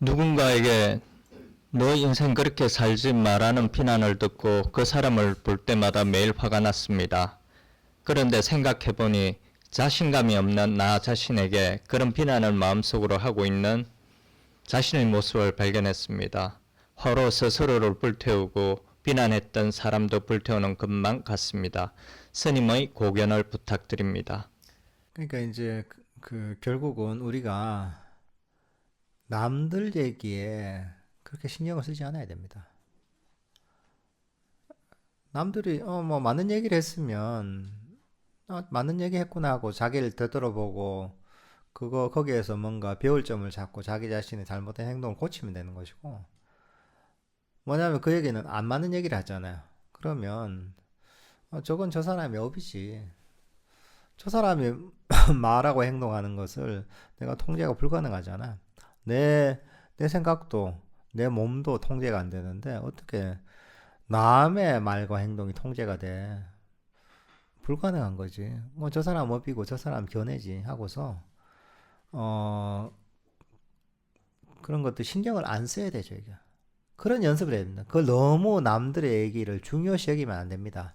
누군가에게 너 인생 그렇게 살지 마라는 비난을 듣고 그 사람을 볼 때마다 매일 화가 났습니다. 그런데 생각해보니 자신감이 없는 나 자신에게 그런 비난을 마음속으로 하고 있는 자신의 모습을 발견했습니다. 화로 스스로를 불태우고 비난했던 사람도 불태우는 것만 같습니다. 스님의 고견을 부탁드립니다. 그러니까 이제 그, 그 결국은 우리가 남들 얘기에 그렇게 신경을 쓰지 않아야 됩니다. 남들이 어뭐 맞는 얘기를 했으면 어, 맞는 얘기 했구나 하고 자기를 되돌아보고 그거 거기에서 뭔가 배울 점을 잡고 자기 자신의 잘못된 행동을 고치면 되는 것이고 뭐냐면 그 얘기는 안 맞는 얘기를 하잖아요. 그러면 어, 저건 저 사람의 업이지. 저 사람이 말하고 행동하는 것을 내가 통제가 불가능하잖아. 내, 내 생각도, 내 몸도 통제가 안 되는데, 어떻게 남의 말과 행동이 통제가 돼? 불가능한 거지. 뭐, 저 사람 업이고, 저 사람 견해지. 하고서, 어, 그런 것도 신경을 안 써야 되죠, 이게. 그런 연습을 해야 됩니다. 그걸 너무 남들의 얘기를 중요시 여기면 안 됩니다.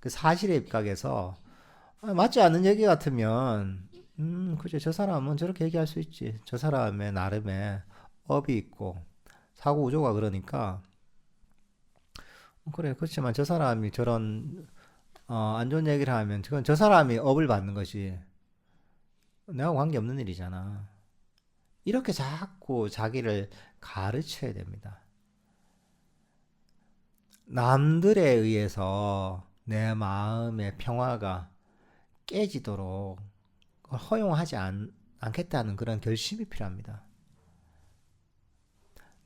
그 사실에 입각해서, 아, 맞지 않는 얘기 같으면 음 그죠. 저 사람은 저렇게 얘기할 수 있지. 저 사람의 나름의 업이 있고 사고 구조가 그러니까. 어, 그래. 그렇지만 저 사람이 저런 어, 안 좋은 얘기를 하면 그건 저 사람이 업을 받는 것이 내가 관계없는 일이잖아. 이렇게 자꾸 자기를 가르쳐야 됩니다. 남들에 의해서 내 마음의 평화가 깨지도록 허용하지 않, 않겠다는 그런 결심이 필요합니다.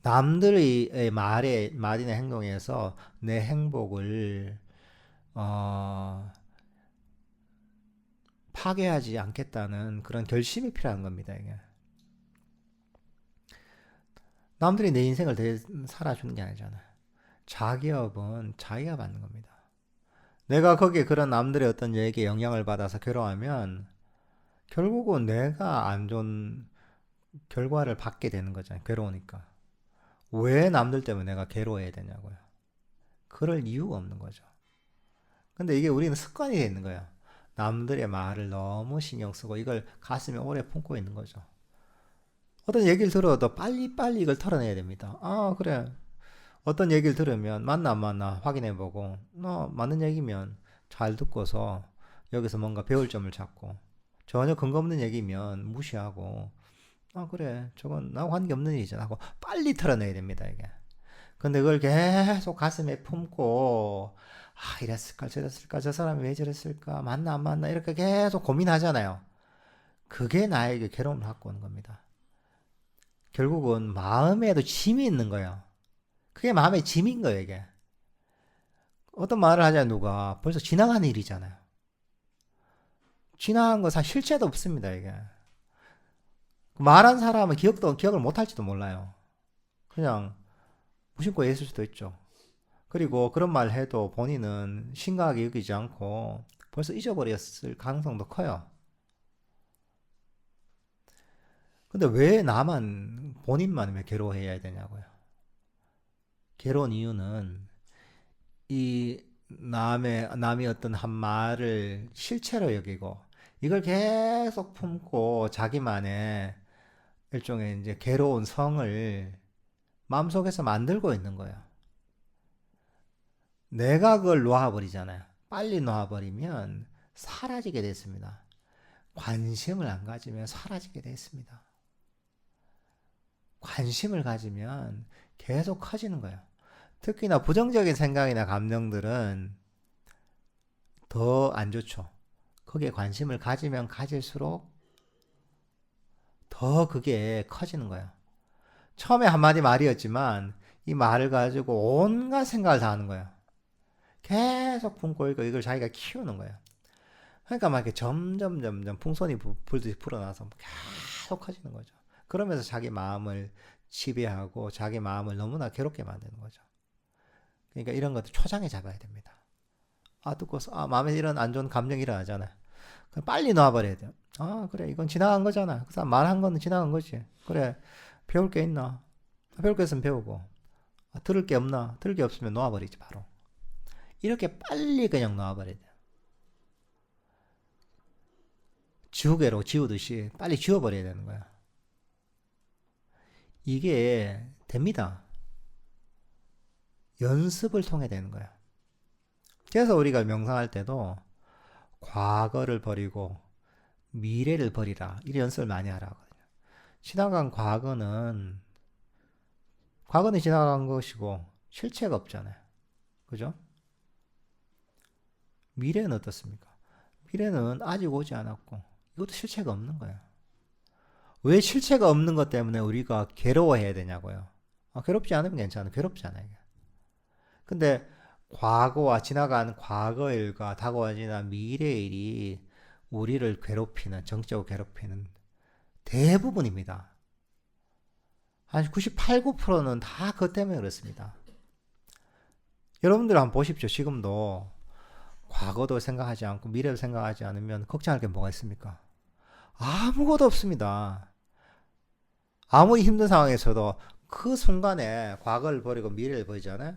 남들의 말에 말이나 행동에서 내 행복을 어, 파괴하지 않겠다는 그런 결심이 필요한 겁니다. 이게. 남들이 내 인생을 대 살아주는 게 아니잖아요. 자기 업은 자기가 받는 겁니다. 내가 거기에 그런 남들의 어떤 얘기에 영향을 받아서 괴로워하면 결국은 내가 안 좋은 결과를 받게 되는 거잖아요. 괴로우니까. 왜 남들 때문에 내가 괴로워해야 되냐고요. 그럴 이유가 없는 거죠. 근데 이게 우리는 습관이 돼 있는 거예요. 남들의 말을 너무 신경 쓰고 이걸 가슴에 오래 품고 있는 거죠. 어떤 얘기를 들어도 빨리빨리 이걸 털어내야 됩니다. 아, 그래. 어떤 얘기를 들으면 맞나 안 맞나 확인해 보고 너 맞는 얘기면 잘 듣고서 여기서 뭔가 배울 점을 찾고 전혀 근거 없는 얘기면 무시하고 아 그래 저건 나하고 관계없는 일이잖아 하고 빨리 털어내야 됩니다 이게 근데 그걸 계속 가슴에 품고 아 이랬을까 저랬을까 저 사람이 왜 저랬을까 맞나 안 맞나 이렇게 계속 고민하잖아요 그게 나에게 괴로움을 갖고 오는 겁니다 결국은 마음에도 짐이 있는 거예요 그게 마음의 짐인 거예요, 이게. 어떤 말을 하자 누가 벌써 지나간 일이잖아요. 지나간 거 사실 실체도 없습니다, 이게. 말한 사람은 기억도 기억을 못 할지도 몰라요. 그냥 무심코 했을 수도 있죠. 그리고 그런 말 해도 본인은 심각하게 여기지 않고 벌써 잊어버렸을 가능성도 커요. 근데 왜 나만 본인만 왜 괴로워해야 되냐고요. 괴로운 이유는 이 남의 남이 어떤 한 말을 실체로 여기고 이걸 계속 품고 자기만의 일종의 이제 괴로운 성을 마음속에서 만들고 있는 거예요. 내가 그걸 놓아버리잖아요. 빨리 놓아버리면 사라지게 됐습니다. 관심을 안 가지면 사라지게 됐습니다. 관심을 가지면 계속 커지는 거예요. 특히나 부정적인 생각이나 감정들은 더 안 좋죠. 거기에 관심을 가지면 가질수록 더 그게 커지는 거예요. 처음에 한마디 말이었지만 이 말을 가지고 온갖 생각을 다 하는 거예요. 계속 품고 있고 이걸 자기가 키우는 거예요. 그러니까 막 이렇게 점점 점점 풍선이 부- 불듯이 불어나서 계속 커지는 거죠. 그러면서 자기 마음을 지배하고 자기 마음을 너무나 괴롭게 만드는 거죠. 그러니까 이런 것들 초장에 잡아야 됩니다. 아, 듣고서, 아, 마음에 이런 안 좋은 감정이 일어나잖아. 그럼 빨리 놔버려야 돼요. 아, 그래, 이건 지나간 거잖아. 그 사람 말한 거는 지나간 거지. 그래, 배울 게 있나? 아, 배울 게 있으면 배우고. 아, 들을 게 없나? 들을 게 없으면 놓아버리지, 바로. 이렇게 빨리 그냥 놓아버려야 돼. 지우개로 지우듯이 빨리 지워버려야 되는 거야. 이게 됩니다. 연습을 통해 되는 거야. 그래서 우리가 명상할 때도 과거를 버리고 미래를 버리라. 이 연습을 많이 하라 하거든요. 지나간 과거는 과거는 지나간 것이고 실체가 없잖아요. 그죠? 미래는 어떻습니까? 미래는 아직 오지 않았고 이것도 실체가 없는 거예요. 왜 실체가 없는 것 때문에 우리가 괴로워해야 되냐고요. 아, 괴롭지 않으면 괜찮아. 괴롭잖아요. 이게. 근데 과거와 지나간 과거 일과 다가와 지난 미래 일이 우리를 괴롭히는 정적으로 괴롭히는 대부분입니다. 한 98, 9%는 다 그것 때문에 그렇습니다. 여러분들 한번 보십시오. 지금도 과거도 생각하지 않고 미래를 생각하지 않으면 걱정할 게 뭐가 있습니까? 아무것도 없습니다. 아무리 힘든 상황에서도 그 순간에 과거를 버리고 미래를 버리잖아요.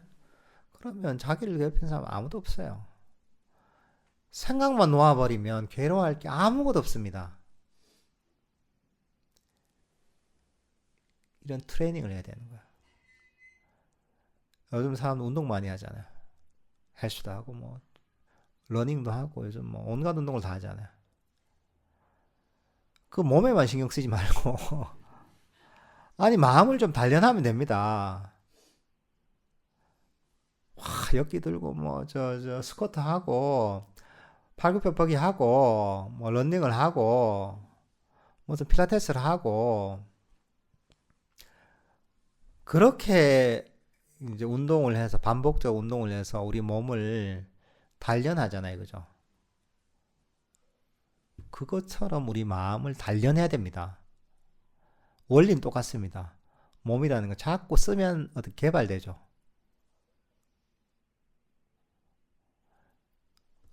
그러면 자기를 괴롭히는 사람 아무도 없어요. 생각만 놓아버리면 괴로워할 게 아무것도 없습니다. 이런 트레이닝을 해야 되는 거야. 요즘 사람 운동 많이 하잖아요. 헬스도 하고 뭐 러닝도 하고 요즘 뭐 온갖 운동을 다 하잖아요. 그 몸에만 신경 쓰지 말고 아니 마음을 좀 단련하면 됩니다. 와 역기 들고 뭐 저 저 스쿼트 하고 팔굽혀펴기 하고 뭐 런닝을 하고 무슨 필라테스를 하고 그렇게 이제 운동을 해서 반복적 운동을 해서 우리 몸을 단련하잖아요, 그죠? 그것처럼 우리 마음을 단련해야 됩니다. 원리는 똑같습니다. 몸이라는 거 자꾸 쓰면 어떻게 개발되죠.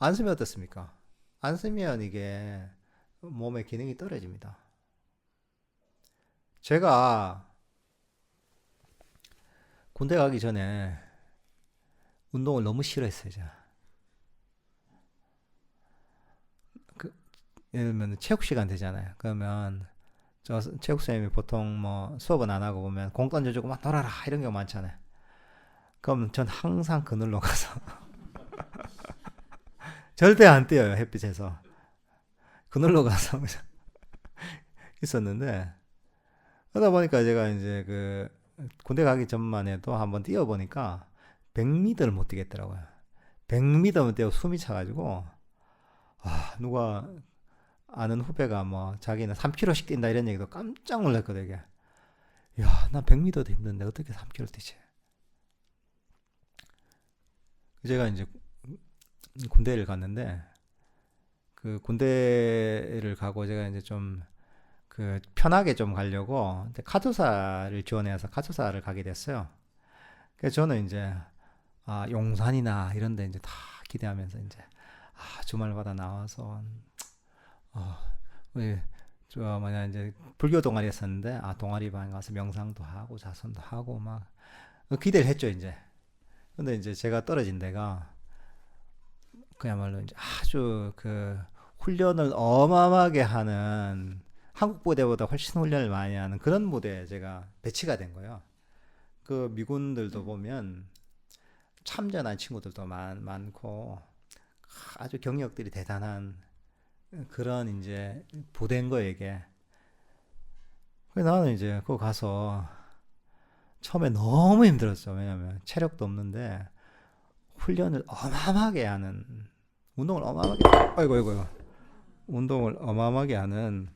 안 쓰면 어떻습니까? 안 쓰면 이게 몸의 기능이 떨어집니다. 제가 군대 가기 전에 운동을 너무 싫어했어요, 제가. 그, 예를 들면 체육 시간 되잖아요. 그러면 저 체육 선생님이 보통 뭐 수업은 안 하고 보면 공 던져주고 막 놀아라 이런 경우 많잖아요. 그럼 전 항상 그늘로 가서 절대 안 뛰어요 햇빛에서 그늘로 가서 있었는데 그러다 보니까 제가 이제 그 군대 가기 전만 해도 한번 뛰어보니까 100m를 못 뛰겠더라고요. 100m만 뛰어 숨이 차가지고 아 누가 아는 후배가 뭐 자기는 3km씩 뛴다 이런 얘기도 깜짝 놀랐거든요. 이게. 야, 나 100m도 힘든데 어떻게 3km 뛰지? 제가 이제 군대를 갔는데 그 군대를 가고 제가 이제 좀 그 편하게 좀 가려고 카투사를 지원해서 카투사를 가게 됐어요. 그래서 저는 이제 아, 용산이나 이런 데 이제 다 기대하면서 이제 아, 주말마다 나와서 어, 저 뭐냐 이제 불교 동아리 했었는데 아 동아리반 가서 명상도 하고 자선도 하고 막 기대를 했죠 이제. 근데 이제 제가 떨어진 데가 그야말로 이제 아주 그 훈련을 어마어마하게 하는 한국 부대보다 훨씬 훈련을 많이 하는 그런 무대에 제가 배치가 된 거예요. 그 미군들도 보면 참전한 친구들도 많, 많고 아주 경력들이 대단한 그런 이제 부대인 거예요, 이게. 그래서 나는 이제 그거 가서 처음에 너무 힘들었죠. 왜냐면 체력도 없는데 훈련을 어마어마하게 하는 운동을 어마어마하게 아이고 아이고. 운동을 어마어마하게 하는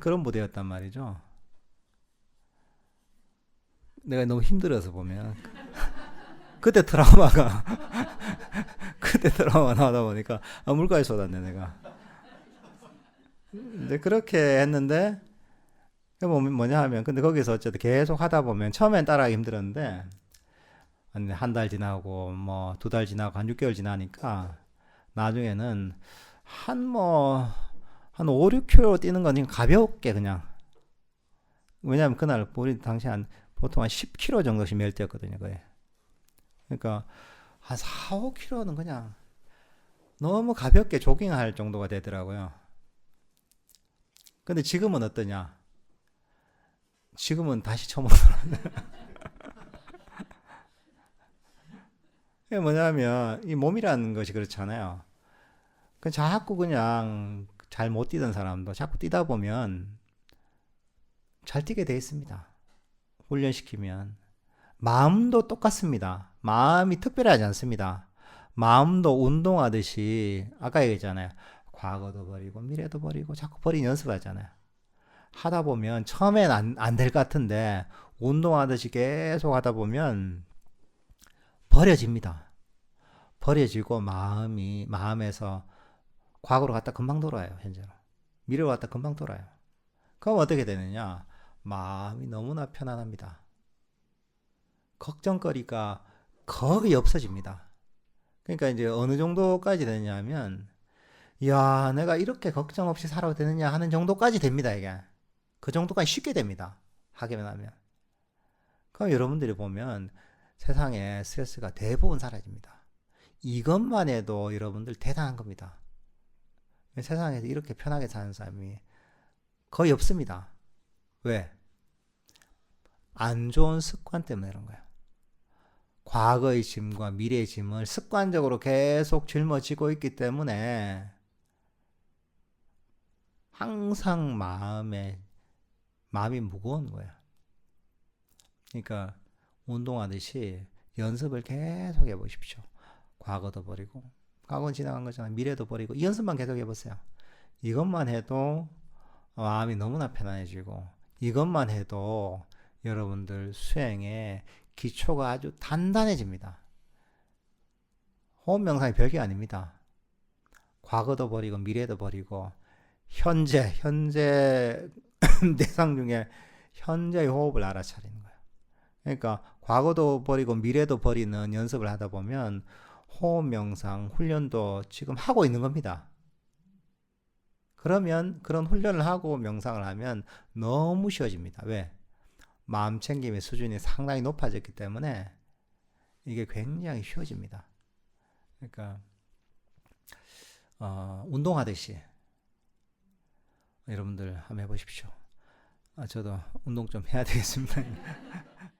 그런 무대였단 말이죠. 내가 너무 힘들어서 보면 그때 트라우마가 그때 트라우마 나오다 보니까 아, 물가에 쏟았네 내가. 근데 그렇게 했는데 뭐 뭐냐 하면 근데 거기서 어쨌든 계속 하다 보면 처음엔 따라하기 힘들었는데 한 달 지나고 뭐 두 달 지나고 한 6개월 지나니까 나중에는 한 뭐한 5, 6km 뛰는 건 그냥 가볍게 그냥 왜냐하면 그날 우리 당시 한 보통 한 10kg 정도씩 매일 뛰었거든요, 거의. 그러니까 한 4, 5kg는 그냥 너무 가볍게 조깅할 정도가 되더라고요. 근데 지금은 어떠냐? 지금은 다시 처음으로 이게 뭐냐면 이 몸이라는 것이 그렇잖아요. 그 자꾸 그냥 잘 못 뛰던 사람도 자꾸 뛰다 보면 잘 뛰게 돼 있습니다. 훈련시키면 마음도 똑같습니다. 마음이 특별하지 않습니다. 마음도 운동하듯이 아까 얘기했잖아요. 과거도 버리고 미래도 버리고 자꾸 버리는 연습하잖아요. 하다 보면 처음엔 안, 안될 것 같은데 운동하듯이 계속 하다 보면 버려집니다. 버려지고 마음이 마음에서 과거로 갔다 금방 돌아요, 현재로. 미래로 갔다 금방 돌아요. 그럼 어떻게 되느냐? 마음이 너무나 편안합니다. 걱정거리가 거의 없어집니다. 그러니까 이제 어느 정도까지 되냐면, 야, 내가 이렇게 걱정 없이 살아도 되느냐 하는 정도까지 됩니다, 이게. 그 정도까지 쉽게 됩니다. 하기만 하면. 그럼 여러분들이 보면 세상에 스트레스가 대부분 사라집니다. 이것만 해도 여러분들 대단한 겁니다. 세상에서 이렇게 편하게 사는 사람이 거의 없습니다. 왜? 안 좋은 습관 때문에 그런 거예요. 과거의 짐과 미래의 짐을 습관적으로 계속 짊어지고 있기 때문에 항상 마음에 마음이 무거운 거야. 그러니까 운동하듯이 연습을 계속 해보십시오. 과거도 버리고 과거는 지나간 거잖아. 미래도 버리고 이 연습만 계속 해보세요. 이것만 해도 마음이 너무나 편안해지고 이것만 해도 여러분들 수행에 기초가 아주 단단해집니다. 호흡 명상이 별게 아닙니다. 과거도 버리고 미래도 버리고 현재 현재 대상 중에 현재의 호흡을 알아차리는 거예요. 그러니까 과거도 버리고 미래도 버리는 연습을 하다 보면 호흡 명상 훈련도 지금 하고 있는 겁니다. 그러면 그런 훈련을 하고 명상을 하면 너무 쉬워집니다. 왜? 마음 챙김의 수준이 상당히 높아졌기 때문에 이게 굉장히 쉬워집니다. 그러니까 어, 운동하듯이 여러분들 한번 해보십시오. 아, 저도 운동 좀 해야 되겠습니다.